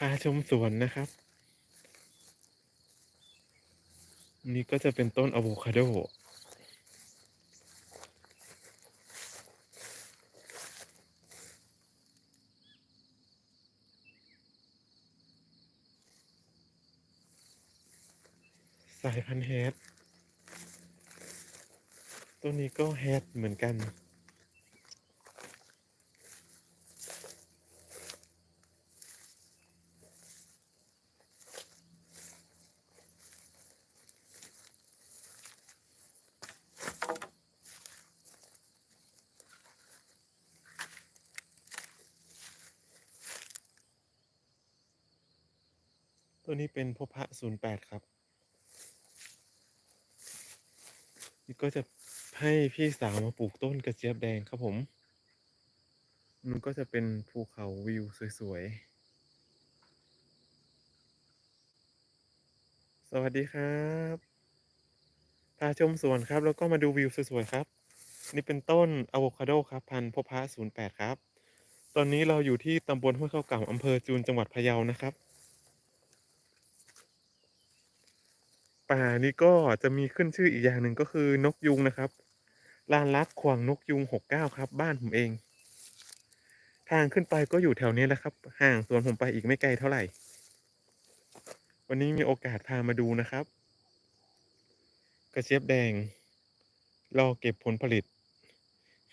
พาชมสวนนะครับนี่ก็จะเป็นต้นอะโวคาโดสายพันธุ์ Hatch ต้นนี้ก็ Hatch เหมือนกัน ตัวนี้เป็นพบพระ08ครับนี่ก็จะให้พี่สาวมาปลูกต้นกระเจี๊ยบแดงครับผม มันก็จะเป็นภูเขาวิวสวยๆ สวัสดีครับ พาชมสวนครับ แล้วก็มาดูวิวสวยๆครับ นี่เป็นต้นอะโวคาโดครับ พันธุ์พบพระ08ครับ ตอนนี้เราอยู่ที่ตำบลห้วยเข้าเก่าอำเภอจูนจังหวัดพะเยานะครับ ป่านี้ก็จะมีขึ้นชื่ออีกอย่างหนึ่งก็คือนกยูงนะครับลานลักขวางนกยูง69ครับ บ้านผมเอง ทางขึ้นไปก็อยู่แถวนี้แหละครับ ห่างสวนผมไปอีกไม่ไกลเท่าไหร่ วันนี้มีโอกาสพามาดูนะครับ กระเจี๊ยบแดง รอเก็บผลผลิต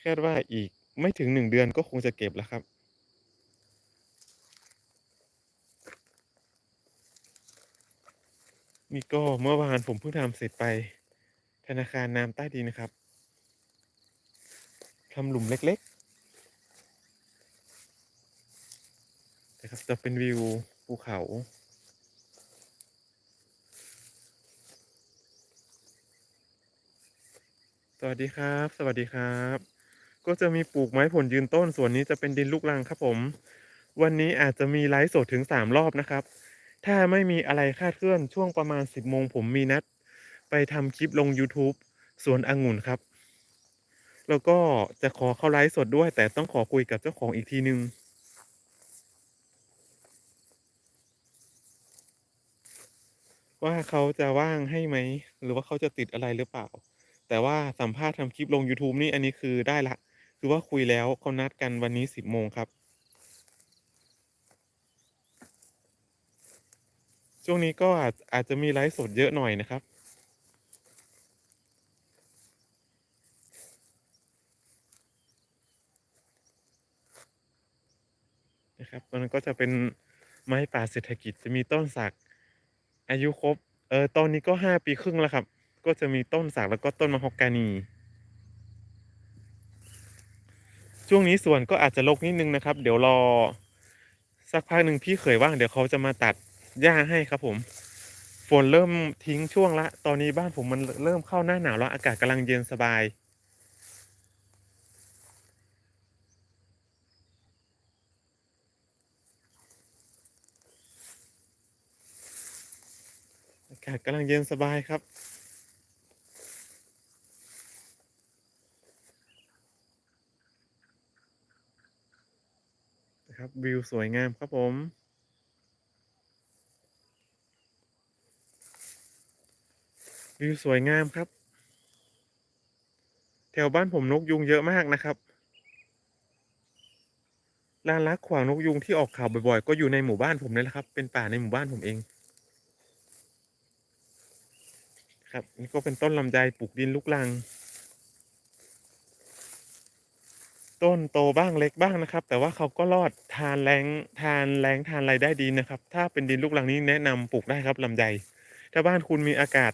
คาดว่าอีกไม่ถึง1เดือนก็คงจะเก็บแล้วครับ นี่ก็เมื่อวานผมเพิ่งทำเสร็จไปธนาคารน้ำใต้ดินนะครับทำหลุมเล็กๆนะครับจะเป็นวิวภูเขา สวัสดีครับ สวัสดีครับ ก็จะมีปลูกไม้ผลยืนต้น ส่วนนี้จะเป็นดินลูกรังครับผม วันนี้อาจจะมีไลฟ์สดถึง3รอบนะครับ ถ้าไม่มีอะไรคาดเคลื่อนช่วงประมาณ 10โมงผมมีนัด ไปทำคลิปลงยูทูบสวนองุ่นครับ แล้วก็จะขอเข้าไลฟ์สดด้วย แต่ต้องขอคุยกับเจ้าของอีกทีหนึ่งว่าเขาจะว่างให้ไหม หรือว่าเขาจะติดอะไรหรือเปล่า แต่ว่าสัมภาษณ์ทำคลิปลงยูทูบนี่อันนี้คือได้ล้วคือว่าคุยแล้วเขานัดกันวันนี้ 10โมงครับ ช่วงนี้ก็อาจอาจจะมีไลฟ์สดเยอะหน่อยนะครับ นะครับตรงนั้นก็จะเป็นไม้ป่าเศรษฐกิจจะมีต้นสัก อายุครบ เออตอนนี้ก็5ปีครึ่งแล้วครับ ก็จะมีต้นสักแล้วก็ต้นมะฮอกกานี ช่วงนี้สวนก็อาจจะรกนิดนึงนะครับ เดี๋ยวรอสักพักหนึ่งพี่เขยว่างเดี๋ยวเขาจะมาตัด หญ้าให้ครับผมฝนเริ่มทิ้งช่วงแล้วตอนนี้บ้านผมมันเริ่มเข้าหน้าหนาวแล้ว อากาศกำลังเย็นสบาย อากาศกำลังเย็นสบายครับครับวิวสวยงามครับผม วิวสวยงามครับ แถวบ้านผมนกยุงเยอะมากนะครับลานรักขวางนกยุงที่ออกข่าวบ่อยๆ ก็อยู่ในหมู่บ้านผมนี่แหละครับ เป็นป่าในหมู่บ้านผมเอง ครับนี่ก็เป็นต้นลำไยปลูกดินลูกรัง ต้นโตบ้างเล็กบ้างนะครับ แต่ว่าเขาก็รอดทานแรงทานแรงทานอะไรได้ดีนะครับ ถ้าเป็นดินลูกรังนี้แนะนำปลูกได้ครับลำไยถ้าบ้านคุณมีอากาศ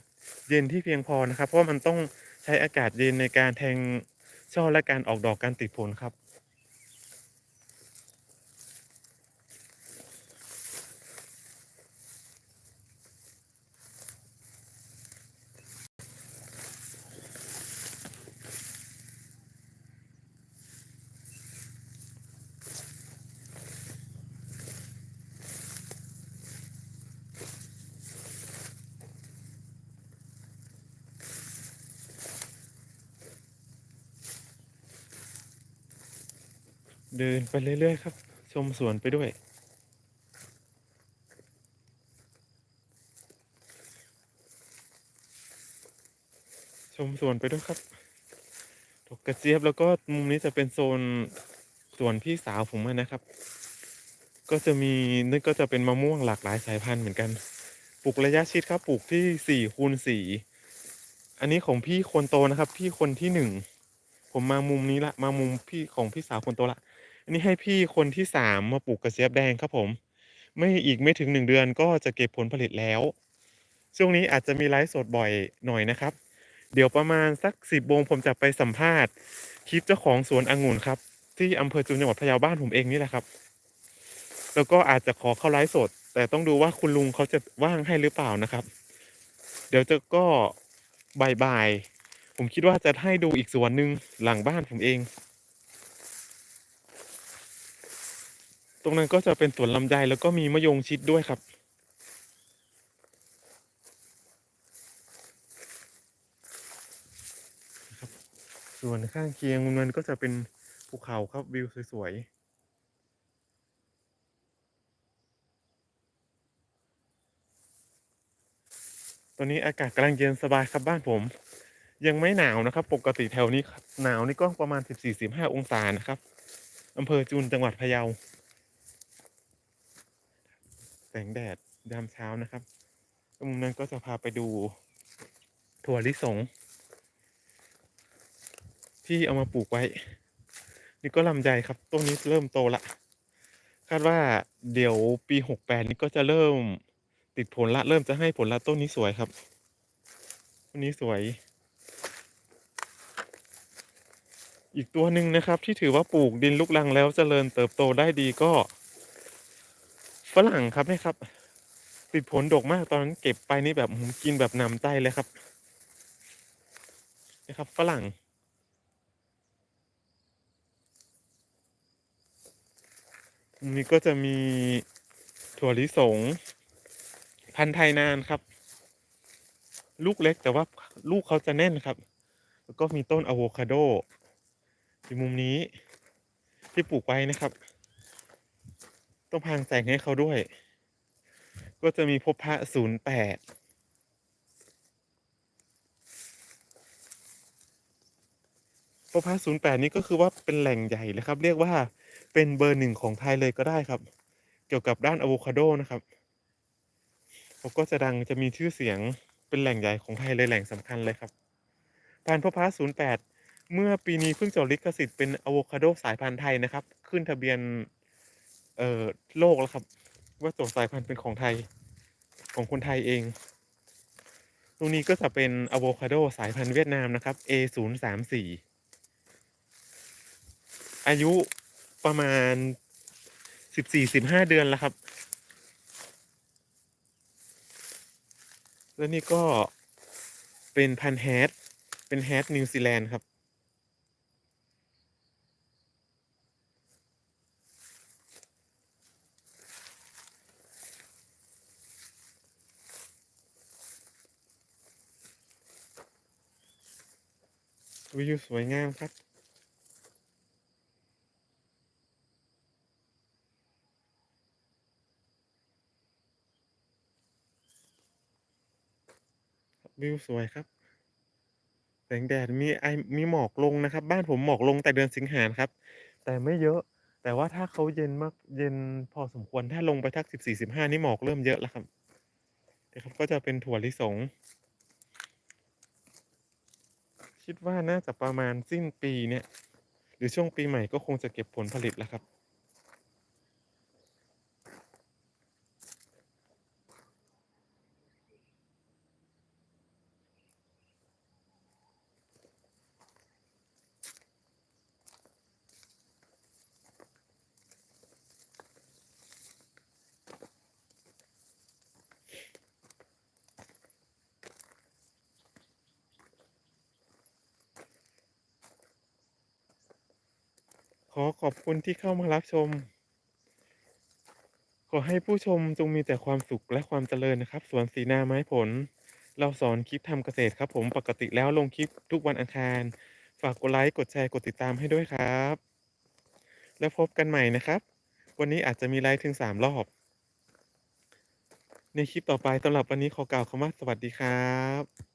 เย็นที่เพียงพอนะครับ เพราะมันต้องใช้อากาศเย็นในการแทงช่อและการออกดอกการติดผลครับ เดินไปเรื่อยๆครับ ชมสวนไปด้วย ชมสวนไปด้วยครับดอกกระเจี๊ยบแล้วก็มุมนี้จะเป็นโซนสวนพี่สาวผมนะครับ ก็จะมีนี่ก็จะเป็นมะม่วงหลากหลายสายพันธุ์เหมือนกันปลูกระยะชิดครับปลูกที่สี่คูณสี่อันนี้ของพี่คนโตนะครับ พี่คนที่หนึ่งผมมามุมนี้ละ มามุมพี่ของพี่สาวคนโตละ อันนี้ให้พี่คนที่สามมาปลูกกระเจี๊ยบแดงครับผม ไม่อีกไม่ถึงหนึ่งเดือนก็จะเก็บผลผลิตแล้ว ช่วงนี้อาจจะมีไลฟ์สดบ่อยหน่อยนะครับ เดี๋ยวประมาณสักสิบโมงผมจะไปสัมภาษณ์ คลิปเจ้าของสวนองุ่นครับ ที่อำเภอจุนจังหวัดพะเยาบ้านผมเองนี่แหละครับ แล้วก็อาจจะขอเข้าไลฟ์สด แต่ต้องดูว่าคุณลุงเขาจะว่างให้หรือเปล่านะครับ เดี๋ยวจะก็บ่ายๆผมคิดว่าจะให้ดูอีกสวนหนึ่งหลังบ้านผมเอง ตรงนั้นก็จะเป็นสวนลำไยแล้วก็มีมะยงชิดด้วยครับ ส่วนข้างเคียงมันก็จะเป็นภูเขาครับวิวสวยๆตอนนี้อากาศกำลังเย็นสบายครับบ้านผม ยังไม่หนาวนะครับ ปกติแถวนี้หนาวนี่ก็ประมาณ 14-15 องศานะครับอำเภอจุนจังหวัดพะเยา แสงแดดยามเช้านะครับมุมนั้นก็จะพาไปดูถั่วลิสง ที่เอามาปลูกไว้ นี่ก็ลำไยครับต้นนี้เริ่มโตละ คาดว่าเดี๋ยวปีหกแปดนี้ก็จะเริ่มติดผลละ เริ่มจะให้ผลละต้นนี้สวยครับต้นนี้สวย อีกตัวหนึ่งนะครับ ที่ถือว่าปลูกดินลูกรังแล้วเจริญเติบโตได้ดีก็ ฝรั่งครับนี่ครับ ติดผลดกมากตอนนั้นเก็บไปนี่แบบกินแบบนำใจเลยครับนะครับฝรั่ง นี่ก็จะมีถั่วลิสง พันธุ์ไทยนานครับ ลูกเล็กแต่ว่าลูกเขาจะแน่นครับ แล้วก็มีต้นอะโวคาโดที่มุมนี้ที่ปลูกไว้นะครับ ต้องพางแสงให้เขาด้วย ก็จะมีพบพระศูนย์แปดพบพระศูนย์แปดนี้ก็คือว่าเป็นแหล่งใหญ่เลยครับ เรียกว่าเป็นเบอร์หนึ่งของไทยเลยก็ได้ครับ เกี่ยวกับด้านอะโวคาโดนะครับเขาก็จะดังจะมีชื่อเสียงเป็นแหล่งใหญ่ของไทยเลยแหล่งสำคัญเลยครับพันธุ์พบพระศูนย์แปดเมื่อปีนี้เพิ่งจดลิขสิทธิ์เป็นอะโวคาโดสายพันธุ์ไทยนะครับ ขึ้นทะเบียน เอ่อโลกแล้วครับ ว่าจดสายพันธุ์เป็นของไทยของคนไทยเองตรงนี้ก็จะเป็นอะโวคาโดสายพันธุ์เวียดนามนะครับ A 0 3 4 อายุประมาณสิบสี่สิบห้าเดือนแล้วครับ แล้วนี่ก็เป็นพันธุ์แฮดเป็นแฮดนิวซีแลนด์ครับ วิวสวยงามครับ วิวสวยครับ แสงแดดมีไอมีหมอกลงนะครับ บ้านผมหมอกลงแต่เดือนสิงหาครับ แต่ไม่เยอะ แต่ว่าถ้าเขาเย็นมากเย็นพอสมควรถ้าลงไปสัก14-15นี่หมอกเริ่มเยอะแล้วครับเนี่ยครับก็จะเป็นถั่วลิสง คิดว่าน่าจะประมาณสิ้นปีเนี่ย หรือช่วงปีใหม่ก็คงจะเก็บผลผลิตแล้วครับ อขอบคุณที่เข้ามารับชม ขอให้ผู้ชมจงมีแต่ความสุขและความเจริญนะครับ สวนสีนาไม้ผล เราสอนคลิปทำเกษตรครับผมปกติแล้วลงคลิปทุกวันอังคาร ฝากกดไลค์กดแชร์กดติดตามให้ด้วยครับ แล้วพบกันใหม่นะครับ วันนี้อาจจะมีไลฟ์ถึง3รอบ ในคลิปต่อไปสำหรับวันนี้ขอกล่าวคำว่าสวัสดีครับ